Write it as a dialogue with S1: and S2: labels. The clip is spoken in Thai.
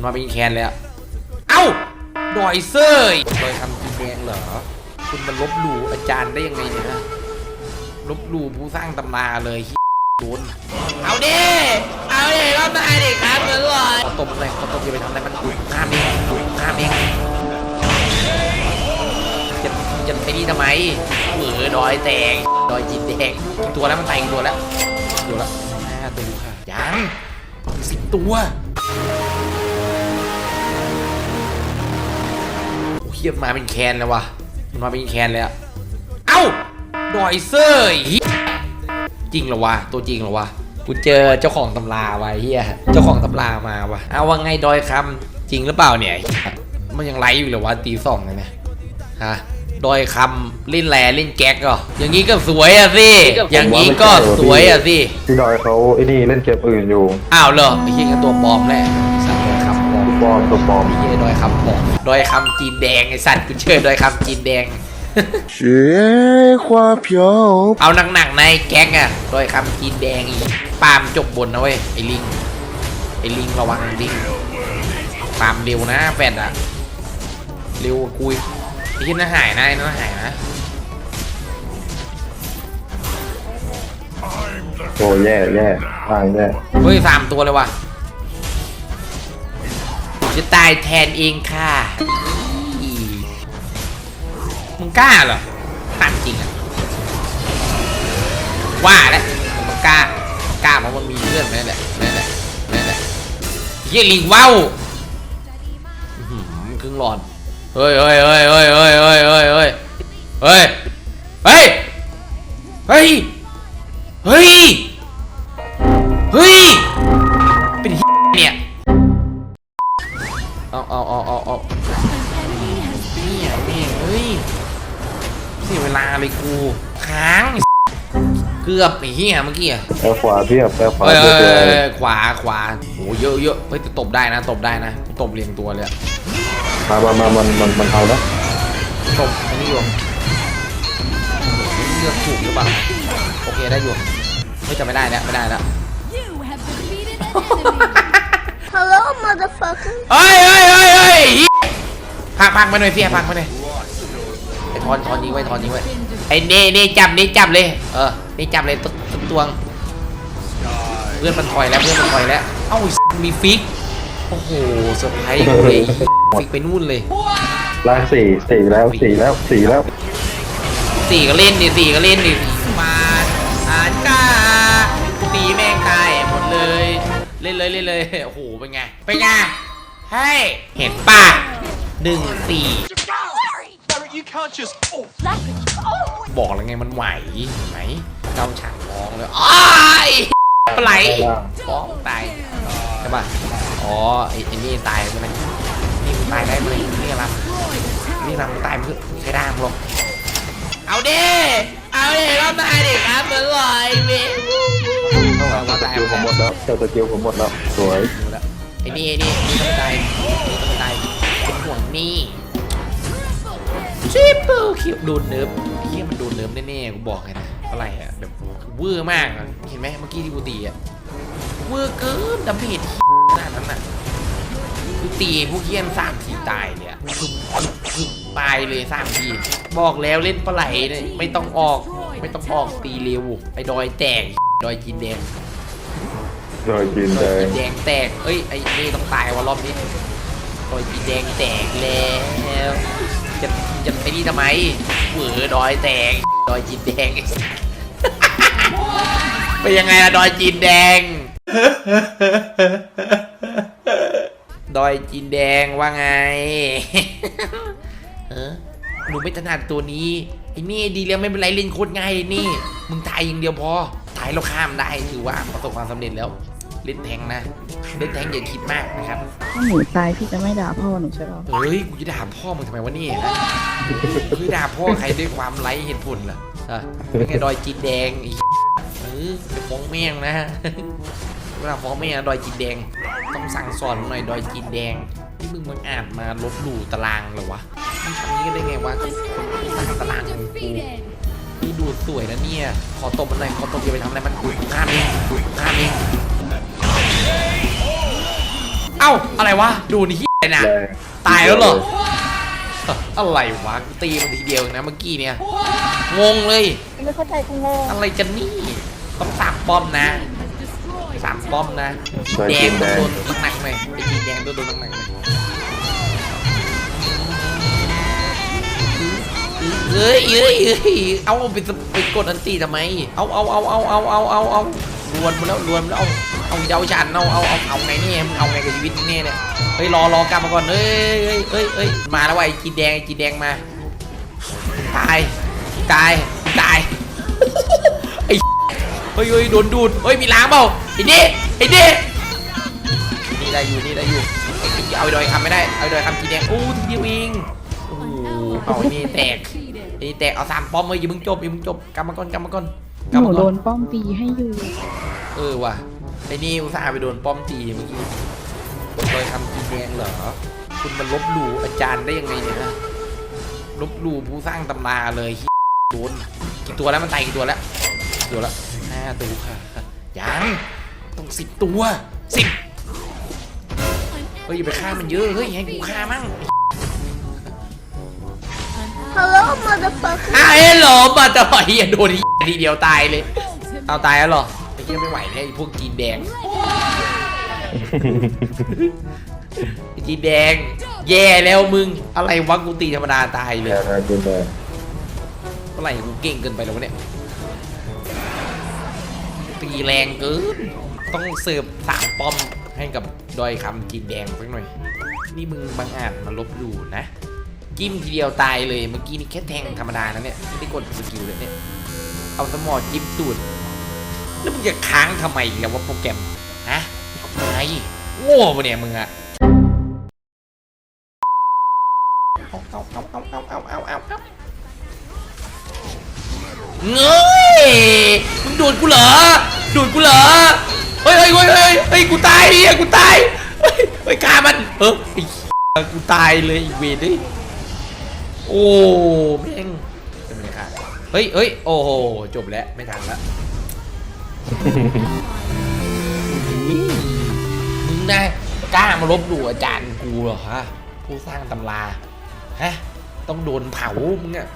S1: มันมาเป็นแคนเลยอะเอ้าดอยเซอร์ดอยคำจีนแดงเหรอ คุณมาลบหลู่อาจารย์ได้ยังไงเนี่ยฮะลบหลู่ผู้สร้างตำราเลยโดนเอาดิเอาดิรอบหน้าดิครับเหมือนเลยขอตบเลยขอตบอย่าไปทำอะไรมันข้ามเองข้ามเองจะจะไปนี่ทำไมเหมือดอยแตงดอยจีนแดงกี่ตัวแล้วมันตายกี่ตัวแล้วตัวแล้วห้าตัวค่ะยังสิบตัว ฮียมาเป็นแคนเลยวะมันมาเป็นแคนเลยอะเอ้าดอยเซอร์เหี้ยจริงเหรอวะตัวจริงเหรอวะกูเจอเจ้าของตำราไว้เฮียเจ้าของตำรามาวะเอาว่าไงดอยคำจริงหรือเปล่าเนี่ยมันยังไลฟ์อยู่เหรอวะตีสองเลยเนี่ยฮะดอยคำเล่นแลเล่นแก๊กเหรออย่างนี้ก็สวยอะสิอย่างนี้ก็สวยอะสิ
S2: พี่ดอยเขาไอ้นี่เล่นเกมอื่นอยู่
S1: อ้าวเหรอไอ้เฮียก็ตัวปลอมแหละ สัตว์ดอยคำปลอม
S2: ปลอมตัวปลอม
S1: ไอ้เฮียดอยคำปลอมดอยคำจีนแดงไอ้สัตว์กูเชื่อดอยคำจีนแดง
S3: 雪花飘。
S1: เอาหนักๆในแก๊กอะดอยคำจีนแดงอีกปาล์มจบบนนะเว้ยไอ้ลิงไอ้ลิงระวังลิงปาล์มเร็วนะแฟดอะเร็วกว่ากุยไอ้ที่น่าหายนะไอ้น่าหายนะ
S2: โอ้แย่แย่ตายแย่
S1: เฮ้ยสามตัวเลยว่ะ จะตายแทนเองค่ะอีมึงกล้าเหรอตามจริงอะว่าแล้วมึงกล้ากล้าเพราะมันมีเพื่อนนั่นแหละนั่นแหละนั่นแหละเฮียลิงว้าวอื้อหือครึ่งหลอดเฮ้ยเฮ้ยเฮ้ยเฮ้ยเฮ้ยเฮ้ยเฮ้ยเฮ้ยเฮ้ยเฮ้ยเฮ้ยเฮ้ยเฮ้ยเป็นเนี่ย เอาเอาเอาเอาเอาเนี่ยแม่งเฮ้ยเสียเวลาเลยกูค้างไอ้เกือบไอ้เหี้ยเมื่อกี้อะ
S2: แอลขวาเทียบแอลขวา
S1: เฮ้ย
S2: เที
S1: เฮ้
S2: ย
S1: ย
S2: บ
S1: เฮ้ย
S2: เลย
S1: เฮ้ยขวาขวาโหเยอะเยอะเฮ้ยแต่ตบได้นะตบได้นะตบเรียงตัวเลยอะ
S2: มามามามันมันมันเอาแล้ว
S1: ตบอันนี้อยู่เลือกถูกหรือเปล่าโอเคได้อยู่ไม่จะไม่ได้แล้วไม่ได้แล้ว
S4: You have defeated an enemy.
S5: Hello, motherfucker.
S1: เฮ้ยเฮ้ยเฮ้ยเฮ้ยพักพักมาหน่อยเสียพักมาหน่อยไอ้ทอนทอนยิงไว้ทอนยิงไว้ไอ้เน่เน่จับเน่จับเลย เออเน่จับเลยตุ๊กตุ๊กตวง เพื่อนมันถอยแล้วเพื่อนมันถอยแล้ว เอ้าไอ้มีฟิก โอ้โหเซอร์ไพรส์กูเลยฟิกไปนู่นเลย
S2: ล่างสี่สี่แล้วสี่แล้วสี่แล้ว
S1: สี่ก็เล่นดิสี่ก็เล่นดิม ล่นเลยเล่นเลยโอ้โหเป็นไงเป็นไงเฮ้ยเห็นป่ะหนึ่งสี่บอกแล้วไงมันไหวเห็นไหมเจ้าฉากร้องเลยอ้ายปลาไหลฟ้องตายใช่ป่ะอ๋อไอ้ไอ้นี่ตายใช่ไหมนี่มันตายได้ไหมนี่รับนี่รับมันตายมันคือใช้ได้มั้งหรอกเอาดิเอาดิรอบหน้าดิครับเหมือนลอยเว้ ย
S2: สกิลผมหมดแล้วเจ้าสกิลผมหมดแล้วสวย
S1: ไอ้นี่ไอ้นี่นี่ต้องตายนี่ต้องตายเป็นห่วงนี่ชิปเปิลคิวโดนเนิร์ฟเฮียมันโดนเนิร์ฟแน่ๆกูบอกเลยนะอะไรอะแบบเวอร์มากเห็นไหมเมื่อกี้ที่กูตีอะเวอร์เกินดาเมจขนาดนั้นอะกูตีพวกเฮียนสามทีตายเลยอะคือคือตายเลยสามทีบอกแล้วเล่นปลาไหลเนี่ยไม่ต้องออกไม่ต้องออกตีเร็วไอ้ดอยแตก ดอยจีนแดง
S2: โดยกิน
S1: โด
S2: เลยย
S1: จีนแดงแตก เอ้ยไอ้นี่ต้องตายวะรอบนี้โดยจีนแดงแตกแล้วจะจะไอ้นี่ทำไมเหวอดอยแตกดอยจีนแดงเป็นยังไงล่ะดอยจีนแดง ดอยจีนแดงว่าไง เออหนูไม่ถนัดตัวนี้ไอ้นี่ดีแล้วไม่เป็นไรเล่นโคตรง่ายเลยนี่ มึงตายอย่างเดียวพอ ตายแล้วข้ามได้ถือว่าประสบความสำเร็จแล้วเล่นแทงนะเล่นแทงอย่าคิดมากนะครับ
S6: ถ้าหนูตายพี่จะไม่ด่าพ่อหนูใช่หรอ
S1: เฮ้ยกูจะด่าพ่อมึงทำไมวะเนี่ยนะคือด่าพ่อใครด้วยความไร้เหตุผลล่ะอะเป็นไงดอยจีนแดงไอีเออจะฟ้องแม่งนะเวลาฟ้องแม่งนะดอยจีนแดง ต้องสั่งสอนหน่อยดอยจีนแดงที่มึงมึงอ่านมาลบหลู่ตารางเหรอวะมึงทำนี้กันได้ไงวะสร้างตารางของกู
S4: Defeated.
S1: นี่ดูสวยนะเนี่ย ขอตบมันหน่อยขอตบอย่าไปทำอะไรมันข้ามเองข้ามเองเอ้าอะไรวะ ดูนี่เฮียนะ
S2: แรง
S1: ตายแล้วเหรอ อะไรวะกูตีมันทีเดียวเองนะเมื่อกี้เนี่ย งงเลย
S6: ไม่เข้าใจกูงง
S1: อะไรกันนี่ ต้องสามป้อมนะสามป้อมนะ
S2: ซอย
S1: แด
S2: จี
S1: ง
S2: นแด
S1: ต้อง
S2: ง
S1: โดนหนักๆหน่อยไอ้จีนแดงต้องโดนหนักๆหน่อย อ้ยเอ้ยเอ้ยเอาไปไปกดอันตีทำไม เอาเอาเอาเอาเอาเอาเอาเอารวนมาแล้วรวนมาแล้วเอาเอาเยาวชันเอาเอาเอาเอาไงเนี่ยมึงเอาไงกับชีวิตมึงเนี่ยเนี่ยเฮ้ยรอรอกลับมาก่อนเอ้ยเอ้ยเอ้ยเอ้ยมาแล้วไอ้จีแดงไอ้จีแดงมาตายตายตายไอ้เฮ้ยเฮ้ยโดนดูดเฮ้ยมีล้างเปล่าไอ้นี่ไอ้นี่นี่ได้อยู่นี่ได้อยู่เอาไอ้ดอยคำไม่ได้เอาไอ้ดอยคำกีแดงโอ้ทีเดียวเองโอ้โหเอาไอ้นี่แตก ไอ้นี่แตกเอาสามป้อมเลยอย่าเพิ่งจบอย่าเพิ่งจบกลับมาก่อนกลับมาก่อนก
S6: ห
S1: ลับ
S6: นู
S1: มา
S6: โด
S1: ก่อน
S6: นป้อมตีให้อยู่
S1: เออว่ะไอ้นี่อุตส่าห์ไปโดนป้อมตีเมื่อกี้ดอยคำกีแดงเหรอคุณมาลบหลู่อาจารย์ได้ยังไงเนี่ยฮะลบหลู่ผู้สร้างตำราเลยโดนกี่ตัวแล้วมันตายกี่ตัวแล้วกี่ตัวแล้วห้าตัวค่ะยังต้องสิบตัวสิบเฮ้ยอย่าไปฆ่ามันเยอะเฮ้ยให้กูฆ่ามั่ง
S6: ฮัล
S1: อ้าวเฮ้ยหลอมาตลอดเฮียโดนอีทีเดียวตายเลย เอาตายแล้วเหรอไอ้เหี้ยไม่ไหวแล้วไอ้พวกจีนแดงไอ้จีนแดง แย่แล้วมึง อะไรวะกูตีธรรมดาตายเลย
S2: แรงแรงจีนแดง
S1: เมื่อไหร่กูเก่งเกินไปแล้ววะเนี่ย ตีแรงเกิน ต้องเสิร์ฟสามป้อมให้กับดอยคำจีนแดงสักหน่อย นี่มึงบังอาจมาลบหลู่นะ จิ้มทีเดียวตายเลยเมื่อกี้นี่แค่แทงธรรมดานะเนี่ยไม่ได้กดสกิลเลยเนี่ยเอาสมอจิ้มตูดแล้วมึงจะค้างทำไมแล้วว่าโปรแกรมฮะไงโง่ปะเนี่ยมึงอะเอาเอาเอาเอาเอาเอาเอาเอาเอาเงยมึงดูดกูเหรอดูดกูเหรอเฮ้ยเฮ้ยเฮ้ยเฮ้ยเฮ้ยกูตายเฮียกูตายเฮ้ยเฮ้ยฆ่ามันเออกูตายเลยอีเวนดิ โอ้แม่งจะไม่ได้ฆ่าเฮ้ยเฮ้ยโอ้โหจบแล้วไม่ทันละมึงได้กล้ามาลบหลู่อาจารย์กูเหรอฮะผู้สร้างตำราฮะต้องโดนเผามึงอะ